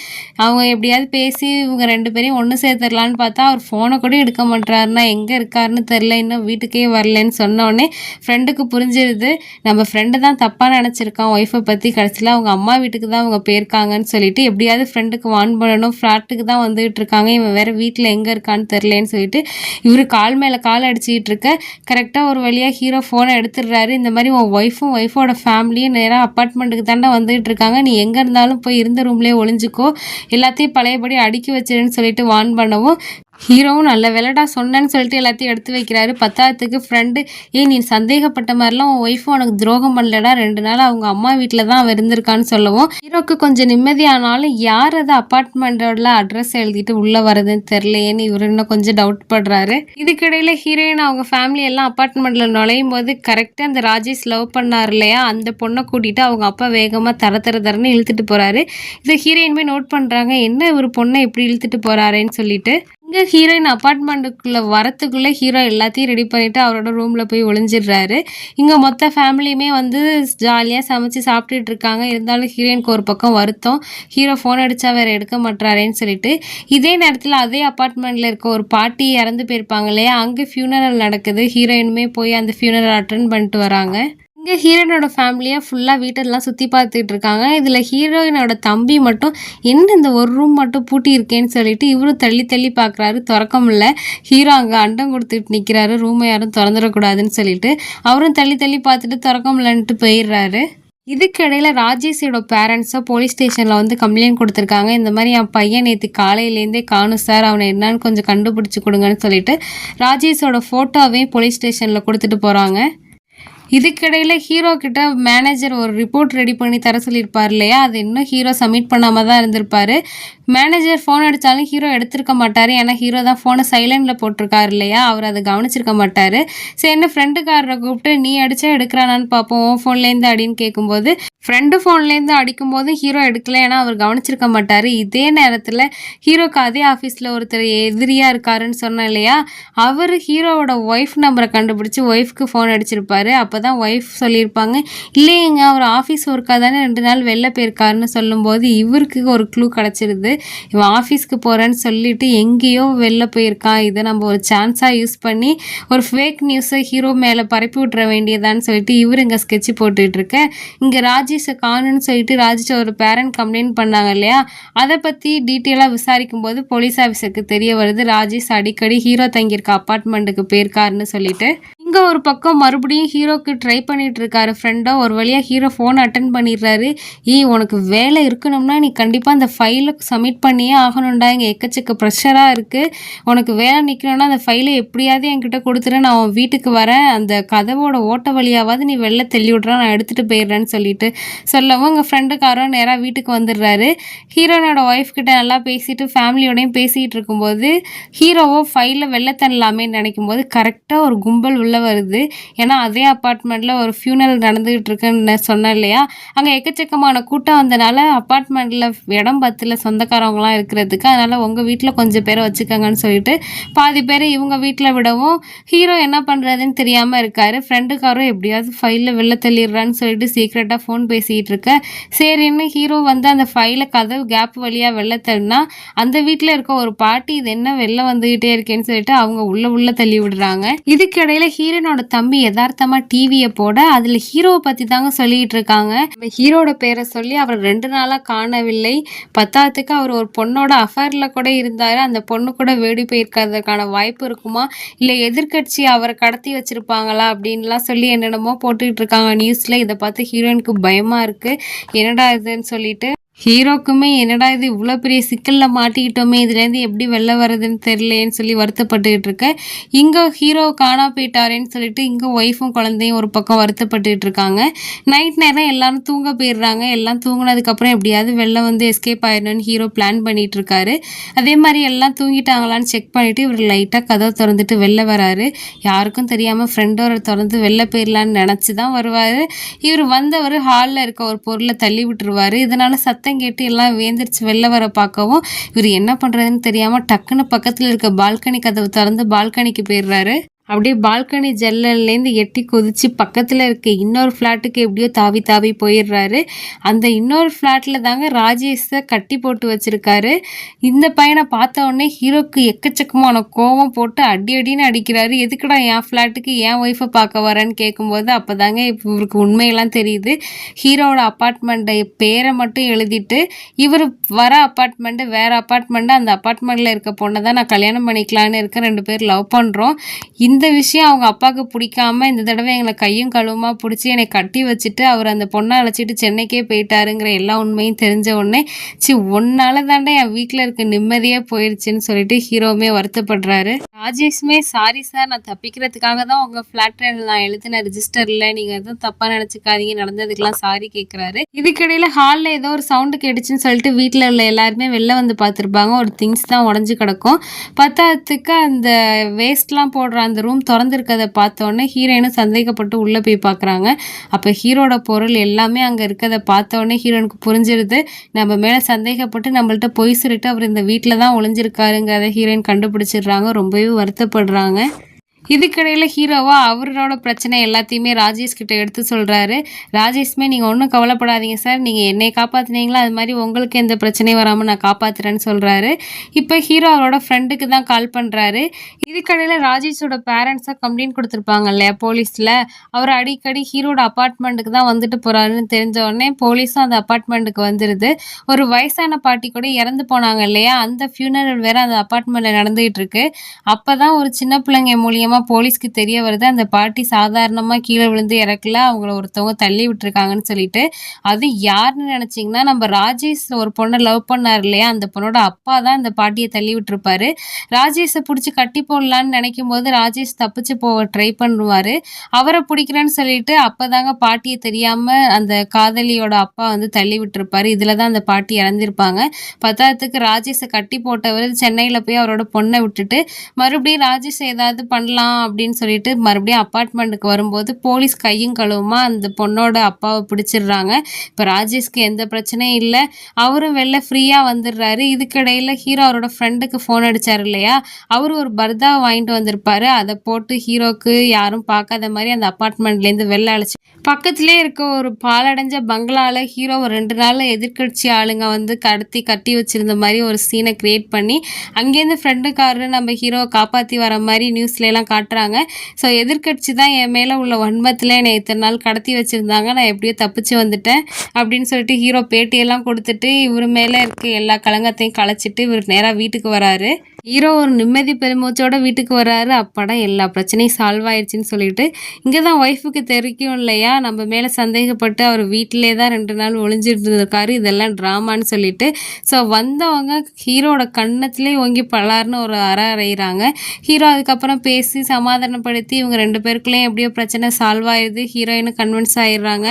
அவங்க எப்படியாவது பேசி இவங்க ரெண்டு பேரையும் ஒன்று சேர்த்துடலான்னு பார்த்தா அவர் ஃபோனை கூட எடுக்க மாட்டாருன்னா எங்கே இருக்காருன்னு தெரில இன்னும் வீட்டுக்கே வரலன்னு சொன்ன உடனே ஃப்ரெண்டுக்கு புரிஞ்சிருது. நம்ம ஃப்ரெண்டு தான் தப்பாக நினச்சிருக்கான் ஒய்ஃபை பற்றி கடைசியில் அவங்க அம்மா வீட்டுக்கு தான் அவங்க போயிருக்காங்கன்னு சொல்லிட்டு எப்படியாவது ஃப்ரெண்டுக்கு வான் பண்ணணும். ஃப்ளாட்டுக்கு தான் வந்துகிட்டு இருக்காங்க இவன் வேறு வீட்டில் எங்கே இருக்கான்னு தெரிலன்னு சொல்லிட்டு இவர் கால் மேலே கால் அடிச்சுக்கிட்டு இருக்க. கரெக்டாக ஒரு வழியாக ஹீரோ ஃபோனை எடுத்துடுறாரு. இந்த மாதிரி உன் ஒய்ஃபும் ஒய்ஃபோட ஃபேமிலியும் நேராக அப்பார்ட்மெண்ட்டுக்கு தாண்டா வந்துகிட்டு இருக்காங்க நீ எங்கே இருந்தாலும் போய் இருந்த ரூம்லேயே ஒளிஞ்சுக்கோ. எல்லாத்தையும் பழையபடி அடுக்கி வச்சிருன்னு சொல்லிட்டு வான் பண்ணவும் ஹீரோவும் நல்ல வேலைடா சொன்னேன்னு சொல்லிட்டு எல்லாத்தையும் எடுத்து வைக்கிறாரு. பத்தாயிரத்துக்கு ஃப்ரெண்டு ஏய் நீ சந்தேகப்பட்ட மாதிரிலாம் உன் ஒய்ஃபும் உனக்கு துரோகம் பண்ணலடா. ரெண்டு நாள் அவங்க அம்மா வீட்டில் தான் அவன் இருந்திருக்கான்னு சொல்லவும். ஹீரோக்கு கொஞ்சம் நிம்மதியானாலும் யார் அது அப்பார்ட்மெண்ட்டோட அட்ரஸ் எழுதிட்டு உள்ளே வரதுன்னு தெரிலையேன்னு இவர் இன்னும் கொஞ்சம் டவுட் படுறாரு. இதுக்கிடையில் ஹீரோயின் அவங்க ஃபேமிலி எல்லாம் அப்பார்ட்மெண்ட்டில் நுழையும் போது கரெக்டாக அந்த ராஜேஷ் லவ் பண்ணார் இல்லையா? அந்த பொண்ணை கூட்டிட்டு அவங்க அப்பா வேகமாக தர தர தரன்னு இழுத்துட்டு போகிறாரு இதை ஹீரோயின் போய் நோட் பண்ணுறாங்க என்ன ஒரு பொண்ணை இப்படி இழுத்துட்டு போகிறாரேன்னு சொல்லிட்டு. இங்கே ஹீரோயின் அப்பார்ட்மெண்ட்டுக்குள்ளே வரத்துக்குள்ளே ஹீரோ எல்லாத்தையும் ரெடி பண்ணிவிட்டு அவரோட ரூமில் போய் ஒளிஞ்சிடுறாரு. இங்கே மொத்த ஃபேமிலியுமே வந்து ஜாலியாக சமைச்சு சாப்பிட்டுட்டு இருக்காங்க. இருந்தாலும் ஹீரோயினுக்கு ஒரு பக்கம் வருத்தம். ஹீரோ ஃபோன் அடித்தா வேறு எடுக்க மாட்டாரேன்னு சொல்லிட்டு இதே நேரத்தில் அதே அப்பார்ட்மெண்ட்டில் இருக்க ஒரு பாட்டி இறந்து போயிருப்பாங்க இல்லையா? அங்கே ஃபியூனரல் நடக்குது. ஹீரோயினுமே போய் அந்த ஃபியூனரல் அட்டன் பண்ணிட்டு வராங்க. இங்கே ஹீரோயினோட ஃபேமிலியாக ஃபுல்லாக வீட்டெல்லாம் சுற்றி பார்த்துட்டு இருக்காங்க. இதில் ஹீரோயினோட தம்பி மட்டும் என்ன இந்த ஒரு ரூம் மட்டும் பூட்டி இருக்கேன்னு சொல்லிட்டு இவரும் தள்ளி தள்ளி பார்க்குறாரு. திறக்க முடியல ஹீரோ அங்கே அண்டம் கொடுத்துட்டு நிற்கிறாரு ரூமை யாரும் திறந்துடக்கூடாதுன்னு சொல்லிட்டு அவரும் தள்ளி தள்ளி பார்த்துட்டு திறக்க முடியலன்ட்டு போயிடுறாரு. இதுக்கிடையில் ராஜேஷோட பேரண்ட்ஸை போலீஸ் ஸ்டேஷனில் வந்து கம்ப்ளைண்ட் கொடுத்துருக்காங்க. இந்த மாதிரி என் பையன் நேற்று காலையிலேருந்தே காணும் சார். அவனை என்னன்னு கொஞ்சம் கண்டுபிடிச்சி கொடுங்கன்னு சொல்லிட்டு ராஜேஷோட ஃபோட்டோவையும் போலீஸ் ஸ்டேஷனில் கொடுத்துட்டு போகிறாங்க இதுக்கிடையில் ஹீரோ கிட்ட மேனேஜர் ஒரு ரிப்போர்ட் ரெடி பண்ணி தர சொல்லியிருப்பார் இல்லையா? அது இன்னும் ஹீரோ சப்மிட் பண்ணாமல் தான் இருந்திருப்பாரு. மேனேஜர் ஃபோன் அடித்தாலும் ஹீரோ எடுத்திருக்க மாட்டார். ஏன்னா ஹீரோ தான் ஃபோனை சைலண்டில் போட்டிருக்காரு இல்லையா? அவர் அதை கவனிச்சிருக்க மாட்டார். சரி என்ன ஃப்ரெண்டுக்காரரை கூப்பிட்டு நீ அடித்தா எடுக்கிறானான்னு பார்ப்போம் உன் ஃபோன்லேருந்து அடின்னு கேட்கும்போது ஃப்ரெண்டு ஃபோன்லேருந்து அடிக்கும்போது ஹீரோ எடுக்கல. ஏன்னா அவர் கவனிச்சிருக்க மாட்டார். இதே நேரத்தில் ஹீரோக்கு அதே ஆஃபீஸில் ஒருத்தர் எதிரியாக இருக்காருன்னு சொன்னேன் இல்லையா? அவர் ஹீரோவோட ஒய்ஃப் நம்பரை கண்டுபிடிச்சி ஒய்ஃப்க்கு ஃபோன் அடிச்சிருப்பாரு. அப்போ தான் ஒய்ஃப் சொல்லியிருப்பாங்க. இல்லையேங்க அவர் ஆஃபீஸ் ஒர்க்காக தானே ரெண்டு நாள் வெளில போயிருக்காருன்னு சொல்லும்போது இவருக்கு ஒரு க்ளூ கிடச்சிருது. இவன் ஆஃபீஸ்க்கு போகிறேன்னு சொல்லிட்டு எங்கேயோ வெளில போயிருக்கான் இதை நம்ம ஒரு சான்ஸாக யூஸ் பண்ணி ஒரு ஃபேக் நியூஸை ஹீரோ மேலே பரப்பி விட்ற வேண்டியதான்னு சொல்லிட்டு இவர் இங்கே ஸ்கெட்ச் போட்டுட்டு இங்கே ராஜேஷை காணுன்னு சொல்லிட்டு ராஜேஷ் ஒரு பேரண்ட் கம்ப்ளைண்ட் பண்ணாங்க இல்லையா? அதை பற்றி டீட்டெயிலாக விசாரிக்கும் போது போலீஸ் ஆஃபீஸருக்கு தெரிய வருது ராஜேஷ் அடிக்கடி ஹீரோ தங்கியிருக்க அப்பார்ட்மெண்ட்டுக்கு போயிருக்காருன்னு சொல்லிட்டு. இங்கே ஒரு பக்கம் மறுபடியும் ஹீரோக்கு ட்ரை பண்ணிட்டு இருக்காரு ஃப்ரெண்டோ ஒரு வழியாக ஹீரோ ஃபோன் அட்டன் பண்ணிடுறாரு. ஈ உனக்கு வேலை இருக்கணும்னா நீ கண்டிப்பாக அந்த ஃபைலை சப்மிட் பண்ணியே ஆகணும்டா. இங்கே எக்கச்சக்க ப்ரெஷராக இருக்குது உனக்கு வேலை நிற்கணும்னா அந்த ஃபைலை எப்படியாவது என்கிட்ட கொடுத்துரு. நான் உன் வீட்டுக்கு வரேன். அந்த கதவோட ஓட்ட வழியாவது நீ வெளில தள்ளி விட்றா. நான் எடுத்துகிட்டு போயிடுறேன்னு சொல்லிட்டு சொல்லவும் உங்கள் ஃப்ரெண்டுக்காரோ நேராக வீட்டுக்கு வந்துடுறாரு. ஹீரோனோட ஒய்ஃப் கிட்ட நல்லா பேசிட்டு ஃபேமிலியோடையும் பேசிகிட்டு இருக்கும்போது ஹீரோவோ ஃபைலில் வெளில தள்ளலாமே நினைக்கும் போது கரெக்டாக ஒரு கும்பல் உள்ளே வருது. ஏன்னா அதே அப்பார்ட்மெண்ட்டில் ஒரு ஃபியூனல் நடந்துகிட்டு இருக்குன்னு சொன்னேன் இல்லையா? அங்கே எக்கச்சக்கமான கூட்டம் வந்தனால அப்பார்ட்மெண்ட்டில் இடம் பத்தில் சொந்தக்காரவங்களாம் இருக்கிறதுக்கு. அதனால் உங்கள் வீட்டில் கொஞ்சம் பேரை வச்சுக்கோங்கன்னு சொல்லிட்டு பாதி பேர் இவங்க வீட்டில் விடவும் ஹீரோ என்ன பண்ணுறதுன்னு தெரியாமல் இருக்காரு. ஃப்ரெண்டுக்காரும் எப்படியாவது ஃபைலில் வெளில தள்ளிடுறான்னு சொல்லிட்டு சீக்ரெட்டாக ஃபோன் பேசிகிட்டு இருக்க. சரின்னு ஹீரோ வந்து அந்த ஃபைலை கதவு கேப் வழியாக வெளில தள்ளினா அந்த வீட்டில் இருக்க ஒரு பாட்டி இது என்ன வெளில வந்துக்கிட்டே இருக்கேன்னு சொல்லிட்டு அவங்க உள்ள உள்ள தள்ளி விடுறாங்க இதுக்கிடையில் ஹீரோ ஹீரோனோட தம்பி யதார்த்தமா டிவியை போட அதுல ஹீரோவை பத்தி தாங்க சொல்லிட்டு இருக்காங்க. ஹீரோட பேரை சொல்லி அவர் ரெண்டு நாளா காணவில்லை. பத்தாவதுக்கு அவர் ஒரு பொண்ணோட அஃபேர்ல கூட இருந்தாரு. அந்த பொண்ணு கூட வேடி போயிருக்கிறதுக்கான வாய்ப்பு இருக்குமா? இல்ல எதிர்க்கட்சி அவரை கடத்தி வச்சிருப்பாங்களா? அப்படின்லாம் சொல்லி என்னென்னமோ போட்டுக்கிட்டு இருக்காங்க. நியூஸ்ல இதை பார்த்து ஹீரோயினுக்கு பயமா இருக்கு. என்னடா இதுன்னு சொல்லிட்டு ஹீரோக்குமே என்னடா இது இவ்வளோ பெரிய சிக்கலில் மாட்டிக்கிட்டோமே இதுலேருந்து எப்படி வெளில வர்றதுன்னு தெரியலேன்னு சொல்லி வருத்தப்பட்டுக்கிட்டு இருக்கேன் இங்கே ஹீரோ காணா போயிட்டாரேன்னு சொல்லிட்டு இங்கே ஒய்ஃபும் குழந்தையும் ஒரு பக்கம் வருத்தப்பட்டுக்கிட்டு இருக்காங்க. நைட் நேரம் எல்லாரும் தூங்க போயிடுறாங்க. எல்லாம் தூங்கினதுக்கப்புறம் எப்படியாவது வெளில வந்து எஸ்கேப் ஆயிடணும்னு ஹீரோ பிளான் பண்ணிகிட்டு இருக்காரு. அதே மாதிரி எல்லாம் தூங்கிட்டாங்களான்னு செக் பண்ணிவிட்டு இவர் லைட்டாக கதவை திறந்துட்டு வெளில வராரு. யாருக்கும் தெரியாமல் ஃப்ரெண்டோரை திறந்து வெளில போயிடலான்னு நினச்சி தான் வருவார். இவர் வந்தவர் ஹாலில் இருக்க ஒரு பொருளை தள்ளி விட்ருவாரு இதனால் சத்த சத்தம் கேட்டு எல்லாம் வேந்திரிச்சு வெளில வர பார்க்கவும். இவர் என்ன பண்ணுறதுன்னு தெரியாமல் டக்குன்னு பக்கத்தில் இருக்க பால்கனி கதவை திறந்து பால்கனிக்கு போயிடுறாரு. அப்படியே பால்கனி ஜல்லல்லேருந்து எட்டி குதிச்சு பக்கத்தில் இருக்க இன்னொரு ஃப்ளாட்டுக்கு எப்படியோ தாவி தாவி போயிடுறாரு. அந்த இன்னொரு ஃப்ளாட்டில் தாங்க ராஜேஷை கட்டி போட்டு வச்சுருக்காரு. இந்த பையனை பார்த்த உடனே ஹீரோக்கு எக்கச்சக்கமான கோவம் போட்டு அடி அடின்னு அடிக்கிறாரு. எதுக்குடா என் ஃப்ளாட்டுக்கு என் ஒய்ஃபை பார்க்க வரேன்னு கேட்கும்போது அப்போ தாங்க இப்போ இவருக்கு உண்மையெல்லாம் தெரியுது. ஹீரோவோட அப்பார்ட்மெண்ட்டை பேரை மட்டும் எழுதிட்டு இவர் வர அப்பார்ட்மெண்ட்டு வேறு அப்பார்ட்மெண்ட்டு அந்த அப்பார்ட்மெண்ட்டில் இருக்க பொண்ணை தான் நான் கல்யாணம் பண்ணிக்கலான்னு இருக்கேன் ரெண்டு பேர் லவ் பண்ணுறோம் இந்த விஷயம் அவங்க அப்பாவுக்கு பிடிக்காம இந்த தடவை எங்களை கையும் கழுவுமா பிடிச்சி என்னை கட்டி வச்சுட்டு அவர் அந்த பொண்ணை அழைச்சிட்டு சென்னைக்கே போயிட்டாருங்கிற எல்லா உண்மையும் தெரிஞ்ச உடனே சி ஒன்னால தாண்டா என் வீட்டில் இருக்க நிம்மதியாக போயிடுச்சுன்னு சொல்லிட்டு ஹீரோவுமே வருத்தப்படுறாரு. ராஜேஷுமே சாரி சார் நான் தப்பிக்கிறதுக்காக தான் உங்கள் ஃப்ளாட்டில் நான் எழுதின ரிஜிஸ்டரில் நீங்கள் எதுவும் தப்பாக நினச்சிக்காதீங்க நடந்ததுக்கெல்லாம் சாரி கேட்குறாரு இதுக்கிடையில் ஹாலில் ஏதோ ஒரு சவுண்டு கேட்டுச்சுன்னு சொல்லிட்டு வீட்டில் உள்ள எல்லாருமே வெளில வந்து பார்த்துருப்பாங்க. ஒரு திங்ஸ் தான் உடஞ்சி கிடக்கும். பத்தாததுக்கு அந்த வேஸ்ட்லாம் போடுற அந்த ரூம் திறந்துருக்கதை பார்த்தோன்னே ஹீரோயினும் சந்தேகப்பட்டு உள்ளே போய் பார்க்குறாங்க. அப்போ ஹீரோட பொருள் எல்லாமே அங்கே இருக்கதை பார்த்தோன்னே ஹீரோனுக்கு புரிஞ்சிருது. நம்ம மேலே சந்தேகப்பட்டு நம்மள்ட்ட பொய் சொல்லிட்டு அவர் இந்த வீட்டில் தான் ஒளிஞ்சிருக்காருங்கிறத ஹீரோயின் கண்டுபிடிச்சிடுறாங்க. ரொம்பவே வருத்தப்படுறாங்க. இதுக்கிடையில் ஹீரோவா அவரோட பிரச்சனை எல்லாத்தையுமே ராஜேஷ் கிட்ட எடுத்து சொல்கிறாரு ராஜேஷ்மே நீங்கள் ஒன்றும் கவலைப்படாதீங்க சார். நீங்கள் என்னை காப்பாற்றினீங்களா அது மாதிரி உங்களுக்கு எந்த பிரச்சனையும் வராமல் நான் காப்பாற்றுறேன்னு சொல்கிறாரு இப்போ ஹீரோ அவரோட ஃப்ரெண்டுக்கு தான் கால் பண்ணுறாரு இதுக்கடையில் ராஜேஷோட பேரண்ட்ஸாக கம்ப்ளைண்ட் கொடுத்துருப்பாங்க இல்லையா போலீஸில்? அவர் அடிக்கடி ஹீரோட அப்பார்ட்மெண்ட்டுக்கு தான் வந்துட்டு போகிறாருன்னு தெரிஞ்ச உடனே போலீஸும் அந்த அப்பார்ட்மெண்ட்டுக்கு வந்துடுது ஒரு வயசான பாட்டி கூட இறந்து போனாங்க இல்லையா? அந்த ஃபியூனரல் வேறு அந்த அப்பார்ட்மெண்ட்டில் நடந்துகிட்டு இருக்கு. அப்போ தான் ஒரு சின்ன பிள்ளைங்க மூலியமாக போலீஸ்க்கு தெரிய வருது. அந்த பாட்டி சாதாரணமாக கீழே விழுந்து இறக்கல. அவங்கள ஒருத்தவங்க தள்ளி விட்டுருக்காங்கன்னு சொல்லிட்டு. அது யாருன்னு நினச்சிங்கன்னா நம்ம ராஜேஷ் ஒரு பொண்ணை லவ் பண்ணார் இல்லையா? அந்த பொண்ணோட அப்பா தான் இந்த பாட்டியை தள்ளி விட்டுருப்பாரு. ராஜேஷை பிடிச்சி கட்டி போடலான்னு நினைக்கும் போது ராஜேஷ் தப்பிச்சு போக ட்ரை பண்ணுவார். அவரை பிடிக்கிறேன்னு சொல்லிட்டு அப்போதாங்க பாட்டியை தெரியாமல் அந்த காதலியோட அப்பா வந்து தள்ளி விட்டுருப்பாரு. இதில் தான் அந்த பாட்டி இறந்திருப்பாங்க. பத்தாயிரத்துக்கு ராஜேஷை கட்டி போட்டவர் சென்னையில் போய் அவரோட பொண்ணை விட்டுட்டு மறுபடியும் ராஜேஷ் ஏதாவது பண்ணலாம் அப்படின்னு சொல்லிட்டு மறுபடியும் அப்பார்ட்மெண்ட்டுக்கு வரும்போது போலீஸ் கையும் கழுவுமா? அந்த பொண்ணோட அப்பாவை பிடிச்சிடுறாங்க. இப்போ ராஜேஷ்க்கு எந்த பிரச்சனையும் இல்லை. அவரும் வெளில ஃப்ரீயாக வந்துடுறாரு. இதுக்கிடையில் ஹீரோ அவரோட ஃப்ரெண்டுக்கு ஃபோன் அடிச்சார் இல்லையா? அவர் ஒரு பர்தா வாங்கிட்டு வந்திருப்பாரு. அதை போட்டு ஹீரோக்கு யாரும் பார்க்காத மாதிரி அந்த அப்பார்ட்மெண்ட்லேருந்து வெளில அழைச்சி பக்கத்திலே இருக்க ஒரு பாலடைஞ்ச பங்களாவில் ஹீரோ ஒரு ரெண்டு நாள் எதிர்க்கட்சி ஆளுங்க வந்து கடத்தி கட்டி வச்சிருந்த மாதிரி ஒரு சீனை கிரியேட் பண்ணி அங்கேருந்து ஃப்ரெண்டுக்காரரு நம்ம ஹீரோவை காப்பாற்றி வர மாதிரி நியூஸ்ல எல்லாம் காட்டுறாங்க ஸோ எதிர்க்கட்சி தான் என் மேலே உள்ள வன்மத்தில் என்னை இத்தனை நாள் கடத்தி வச்சுருந்தாங்க. நான் எப்படியோ தப்பிச்சு வந்துட்டேன் அப்படின்னு சொல்லிட்டு ஹீரோ பேட்டியெல்லாம் கொடுத்துட்டு இவர் மேலே இருக்க எல்லா கலங்கத்தையும் களைச்சிட்டு இவர் நேராக வீட்டுக்கு வராரு. ஹீரோ ஒரு நிம்மதி பெருமூச்சோட வீட்டுக்கு வர்றாரு அப்பாடா எல்லா பிரச்சனையும் சால்வ் ஆயிடுச்சுன்னு சொல்லிட்டு இங்கே தான் ஒய்ஃபுக்கு தெரிக்கும் இல்லையா? நம்ம மேலே சந்தேகப்பட்டு அவர் வீட்டிலே தான் ரெண்டு நாள் ஒளிஞ்சிட்டு இருக்காரு இதெல்லாம் ட்ராமான்னு சொல்லிட்டு ஸோ வந்தவங்க ஹீரோட கண்ணத்துலேயே ஓங்கி பலார்னு ஒரு அற அறையிறாங்க. ஹீரோ அதுக்கப்புறம் பேசி சமாதானப்படுத்தி இவங்க ரெண்டு பேருக்குள்ளேயும் எப்படியோ பிரச்சனை சால்வ் ஆயிடுது ஹீரோயினும் கன்வின்ஸ் ஆயிடுறாங்க.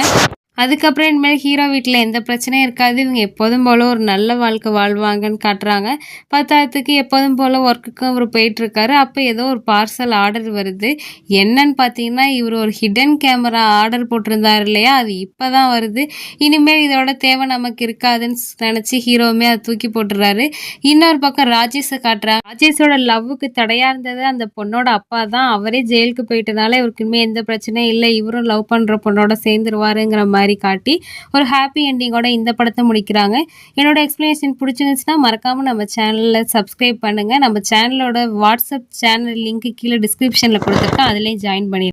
அதுக்கப்புறம் இனிமேல் ஹீரோ வீட்டில் எந்த பிரச்சனையும் இருக்காது. இவங்க எப்போதும் போல் ஒரு நல்ல வாழ்க்கை வாழ்வாங்கன்னு காட்டுறாங்க. பத்தாயிரத்துக்கு எப்போதும் போல் ஒர்க்குக்கும் இவர் போயிட்டுருக்காரு. அப்போ ஏதோ ஒரு பார்சல் ஆர்டர் வருது. என்னன்னு பார்த்தீங்கன்னா இவர் ஒரு ஹிடன் கேமரா ஆர்டர் போட்டிருந்தார் இல்லையா? அது இப்போ தான் வருது. இனிமேல் இதோட தேவை நமக்கு இருக்காதுன்னு நினச்சி ஹீரோவுமே அதை தூக்கி போட்டுறாரு. இன்னொரு பக்கம் ராஜேஷை காட்டுறாங்க. ராஜேஷோட லவ்வுக்கு தடையாக இருந்தது அந்த பொண்ணோட அப்பா தான். அவரே ஜெயிலுக்கு போயிட்டனால இவருக்கு இனிமேல் எந்த பிரச்சனையும் இல்லை. இவரும் லவ் பண்ணுற பொண்ணோட சேர்ந்துருவாருங்கிற மாதிரி மாதிரி காட்டி ஒரு ஹாப்பி எண்டிங்கோட இந்த படத்தை முடிக்கிறாங்க. என்னோட எக்ஸ்ப்ளனேஷன் பிடிச்சிருந்துச்சுன்னா மறக்காமல் நம்ம சேனலில் சப்ஸ்கிரைப் பண்ணுங்கள் நம்ம சேனலோட வாட்ஸ்அப் சேனல் லிங்க் கீழே டிஸ்கிரிப்ஷனில் கொடுத்துருக்கேன். அதுலேயும் ஜாயின் பண்ணி